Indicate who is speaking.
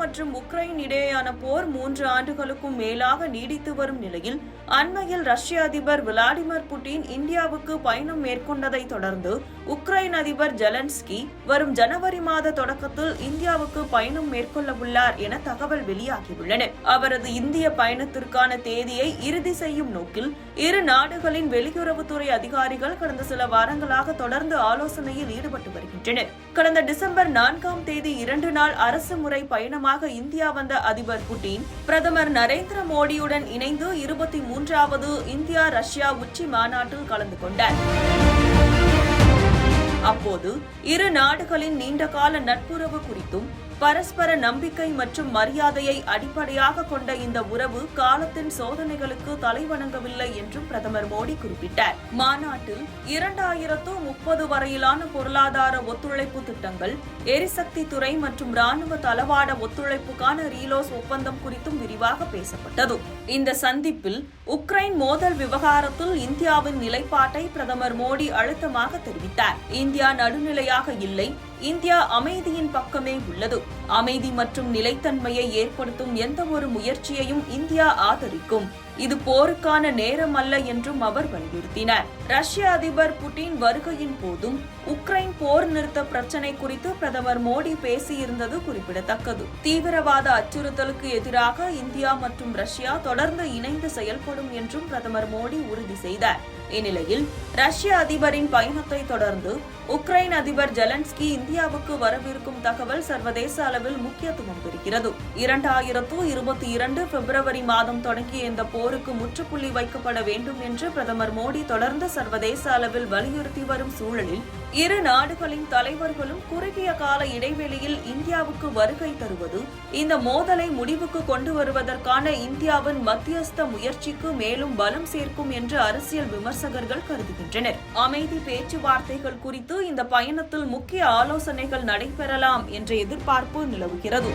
Speaker 1: மற்றும் உக்ரைன் இடையேயான போர் மூன்று ஆண்டுகளுக்கும் மேலாக நீடித்து வரும் நிலையில் அண்மையில் ரஷ்ய அதிபர் விளாடிமிர் புட்டின் இந்தியாவுக்கு பயணம் மேற்கொண்டதை தொடர்ந்து உக்ரைன் அதிபர் ஜெலன்ஸ்கி வரும் ஜனவரி மாத தொடக்கத்தில் இந்தியாவுக்கு பயணம் மேற்கொள்ளவுள்ளார் என தகவல் வெளியாகியுள்ளன. அவரது இந்திய பயணத்திற்கான தேதியை இறுதி செய்யும் நோக்கில் இரு நாடுகளின் வெளியுறவுத்துறை அதிகாரிகள் கடந்த சில வாரங்களாக தொடர்ந்து ஆலோசனையில் ஈடுபட்டு வருகின்றனர். கடந்த டிசம்பர் நான்காம் தேதி இரண்டு நாள் அரசு முறை பயணமாக இந்தியா வந்த அதிபர் புட்டின் பிரதமர் நரேந்திர மோடியுடன் இணைந்து இருபத்தி மூன்றாவது இந்தியா ரஷ்யா உச்சி மாநாட்டில் கலந்து கொண்டார். அப்போது இரு நாடுகளின் நீண்டகால நட்புறவு குறித்தும் பரஸ்பர நம்பிக்கை மற்றும் மரியாதையை அடிப்படையாக கொண்ட இந்த உறவு காலத்தின் சோதனைகளுக்கு தலைவணங்கவில்லை என்றும் பிரதமர் மோடி குறிப்பிட்டார். மாநாட்டில் இரண்டாயிரத்து முப்பது வரையிலான பொருளாதார ஒத்துழைப்பு திட்டங்கள் எரிசக்தி துறை மற்றும் ராணுவ தளவாட ஒத்துழைப்புக்கான ரீலோஸ் ஒப்பந்தம் குறித்தும் விரிவாக பேசப்பட்டது. இந்த சந்திப்பில் உக்ரைன் மோதல் விவகாரத்தில் இந்தியாவின் நிலைப்பாட்டை பிரதமர் மோடி அழுத்தமாக தெரிவித்தார். இந்தியா நடுநிலையாக இல்லை இந்தியா அமைதியின் பக்கமே உள்ளது. அமைதி மற்றும் நிலைத்தன்மையை ஏற்படுத்தும் எந்த ஒரு முயற்சியையும் இந்தியா ஆதரிக்கும். இது போருக்கான நேரம் அல்ல என்றும் அவர் வலியுறுத்தினார். ரஷ்ய அதிபர் புட்டின் வருகையின் போதும் உக்ரைன் போர் நிறுத்த பிரச்சினை குறித்து பிரதமர் மோடி பேசியிருந்தது குறிப்பிடத்தக்கது. தீவிரவாத அச்சுறுத்தலுக்கு எதிராக இந்தியா மற்றும் ரஷ்யா தொடர்ந்து இணைந்து செயல்படும் என்றும் பிரதமர் மோடி உறுதி செய்தார். இந்நிலையில் ரஷ்ய அதிபரின் பயணத்தை தொடர்ந்து உக்ரைன் அதிபர் ஜெலன்ஸ்கி இந்தியாவுக்கு வரவிருக்கும் தகவல் சர்வதேச அளவில் முக்கியத்துவம் பெறுகிறது. இரண்டாயிரத்து இருபத்தி இரண்டு பிப்ரவரி மாதம் தொடங்கிய இந்த போர் போருக்கு முற்றுப்புள்ளி வைக்கப்பட வேண்டும் என்று பிரதமர் மோடி தொடர்ந்து சர்வதேச அளவில் வலியுறுத்தி வரும் சூழலில் இரு நாடுகளின் தலைவர்களும் குறுகிய கால இடைவெளியில் இந்தியாவுக்கு வருகை தருவது இந்த மோதலை முடிவுக்கு கொண்டு வருவதற்கான இந்தியாவின் மத்தியஸ்த முயற்சிக்கு மேலும் பலம் சேர்க்கும் என்று அரசியல் விமர்சகர்கள் கருதுகின்றனர். அமைதி பேச்சுவார்த்தைகள் குறித்து இந்த பயணத்தில் முக்கிய ஆலோசனைகள் நடைபெறலாம் என்ற எதிர்பார்ப்பு நிலவுகிறது.